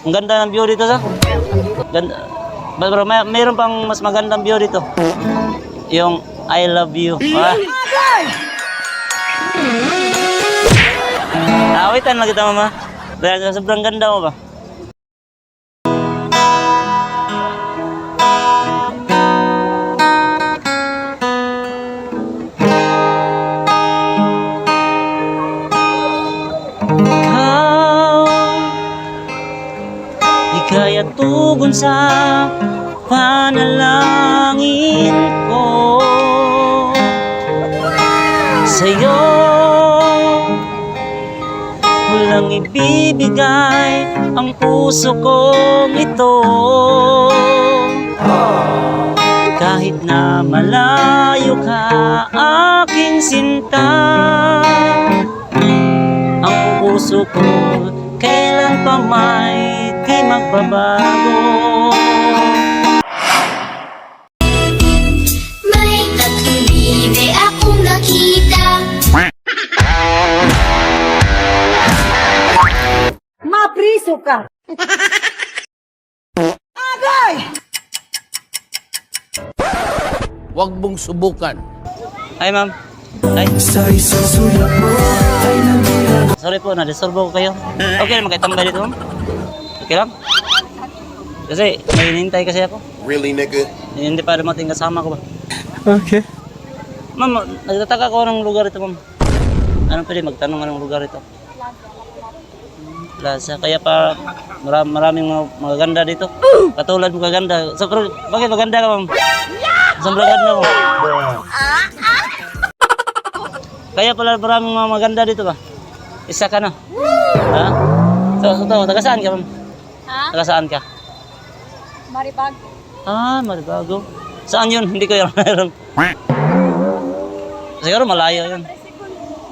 Ang ganda ng view dito sa. Ganda. Bro, may, mayroon pang mas magandang view dito. Yung I love you. Ah. Awitan lang kita mama. Dahil sobrang ganda mo ba? Tugon sa panalangin ko. Sa'yo Walang ibibigay ang puso kong ito. Kahit na malayo ka aking sinta Ang puso ko kailan pa may magbabago May tatlong bibe akong nakita Mapriso ka! Agay! Huwag mong subukan. Ay ma'am Ay Sorry po, na-disturb ko kayo Okay naman kayo tambay dito ma'am Okay lang Kasi may hinihintay kasi ako Really, nigga? Hindi pa dumating kasama ko ba Okay. Ma'am, nagtataka ko ng lugar ito, ma'am. Ano pwede magtanong anong lugar ito? Plaza. Kaya pa maram, maraming mga magaganda dito. Katulad mo kaganda. Sobrang, bakit maganda ka, ma'am? Sobrang ganda mo. Kaya pala maraming mga maganda dito ba? Isa ka na. Ha? So, so, taga saan ka, ma'am? Ha? Taga saan ka? Maribag. Ah, Maribago. Saan yun? Hindi ko yun meron. Siguro malayo yun.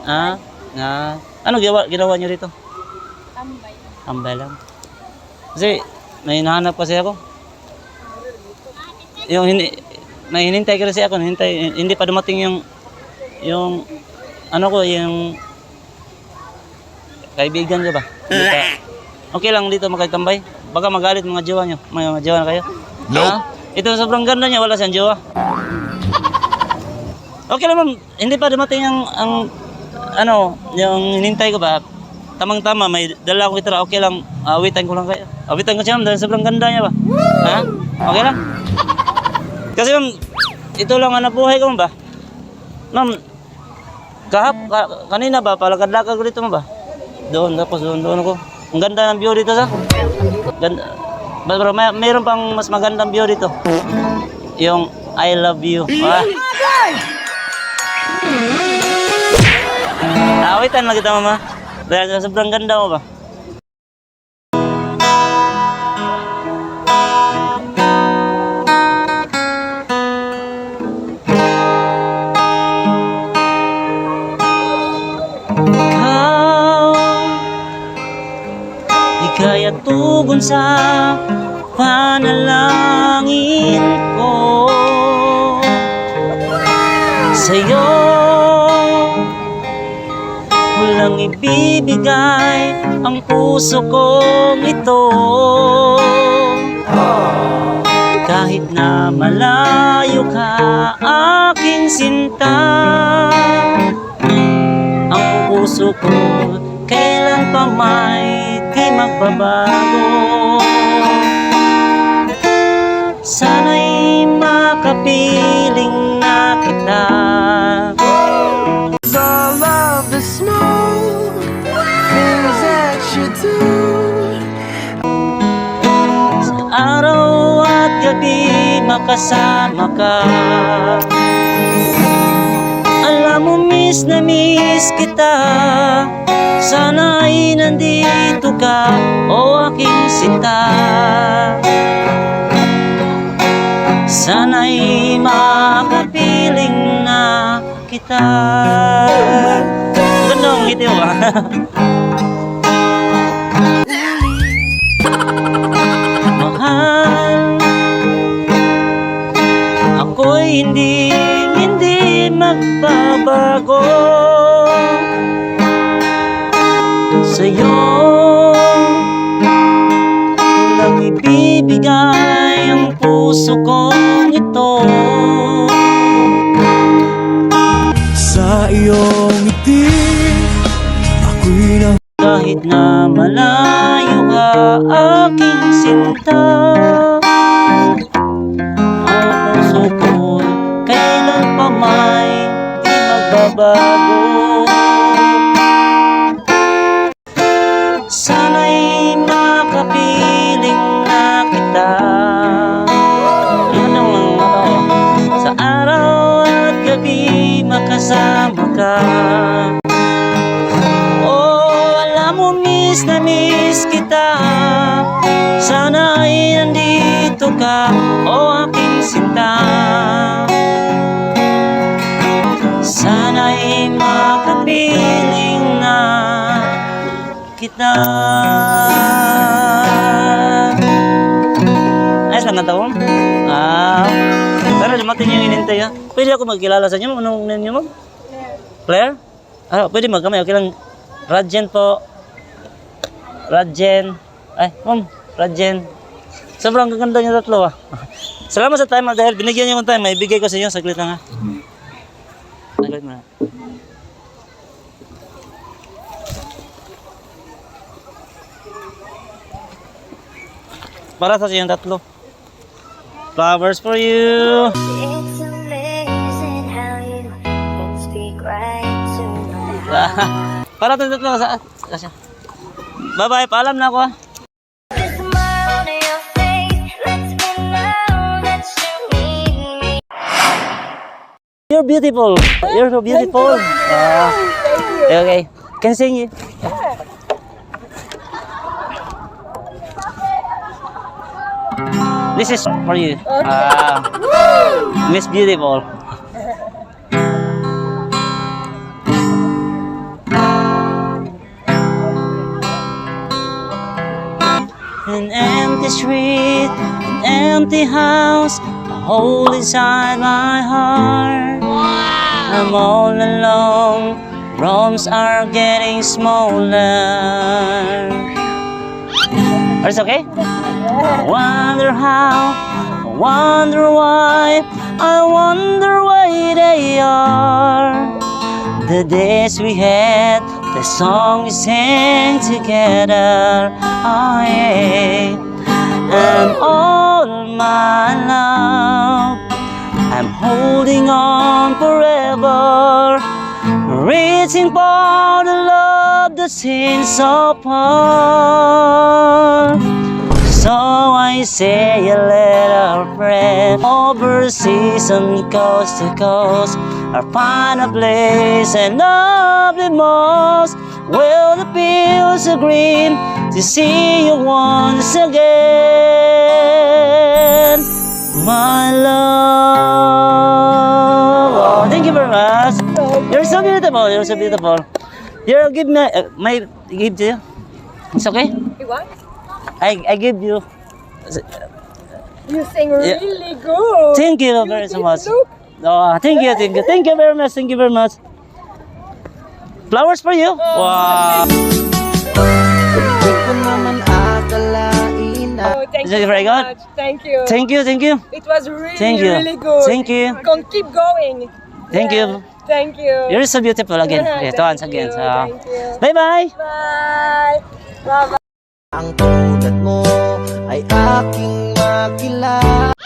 Ah, nga. Ano ginawa, ginawa niyo rito? Tambay. Tambay lang. Kasi may hinahanap kasi ako. Yung hindi, may hinintay kasi ako, hinintay, hindi pa dumating yung, yung, ano ko, yung, kaibigan ko ba? Hindi pa. Okay lang dito makitambay. Baka magalit mga jowa nyo. May mga jowa na kayo. No. Ito sobrang ganda niya, wala siyang jowa. Okay lang ma'am, hindi pa dumating ang, ang ano, yung hinintay ko ba? Tamang-tama, may dala ako ito, okay lang, awitan ko lang kayo. Awitan ko siya ma'am, dahil sobrang ganda niya ba? Ha? Okay lang? Kasi ma'am, ito lang ang nabuhay ko ma'am ba? Ma'am, kahap, ka, kanina ba, palakad-lakad ko dito ma'am ba? Doon, tapos doon, doon ako. Ang ganda ng view dito sa. Ganda. Bro, may, mayroon pang mas magandang view dito. Yung I love you. Ah. Awitan lang kita mama. Dahil sobrang ganda mo ba? Ika'y tugon sa panalangin ko. Sa'yo Walang ibibigay ang puso kong ito. Kahit na malayo ka aking sinta Ang puso ko kailan pa may di magbabago Sana'y makapiling na kita. All of the small things that you do. Sa araw at gabi makasama ka. Alam mo miss na miss kita Sana'y nandito ka o aking sinta. Sana'y makapiling na kita. Ganda ang ngiti mo ah. mahal. Ako'y hindi, hindi magbabago Sa'yo. Ibibigay ang puso kong ito. Sa iyong ngiti Ako'y na Kahit na malayo ka aking sinta Ang puso ko kailan pa may di magbabago miss na miss kita Sana ay nandito ka Oh, aking sinta Sana ay makapiling na kita Ayos lang ang? Ah, pero dumating yung inintay ha. Pwede ako magkilala sa inyo? Anong niyo mo? Claire? Ah, pwede magkamay. Okay lang. Radjen po. Radjen. Ay, ma'am. Radjen. Sobrang gaganda niyo tatlo ah. Salamat sa time ah, dahil binigyan niyo ng time. May bigay ko sa inyo. Saglit lang ha. Saglit mo na. Para sa inyong tatlo. Flowers for you. It's amazing how you can speak right to my Para sa tatlo sa kasi. Bye-bye. Paalam na ako. You're beautiful. You're so beautiful. Ah. okay, okay. Can sing you. This is for you. Ah. Miss Beautiful. An empty street, an empty house, a hole inside my heart. I'm all alone, rooms are getting smaller. Are you okay? I wonder how, I wonder why, I wonder why they are. The days we had, the song we sang together. Oh yeah. And all my love, I'm holding on forever. Reaching for the love that seems so far. So I say a little friend overseas and coast to coast. I find a place and love the most. Will the fields are green to see you once again, my love. Oh, thank you very much. You're so beautiful. You're so beautiful. Here, give me uh, my give to you. It's okay. You what? I I give you. You sing Yeah. really good. Thank you very so much. Look. Oh, thank you, thank you, thank you very much, thank you very much. Flowers for you. Wow. Oh, thank Is it you very so good? much. Thank you. Thank you, thank you, it was really, Thank you. really good. Thank you. Con keep going. thank Yeah. you. Thank you. You're so beautiful again. Okay, Thank once again. So, Thank you. bye bye. Bye. Bye. Ang tulad mo ay aking makilala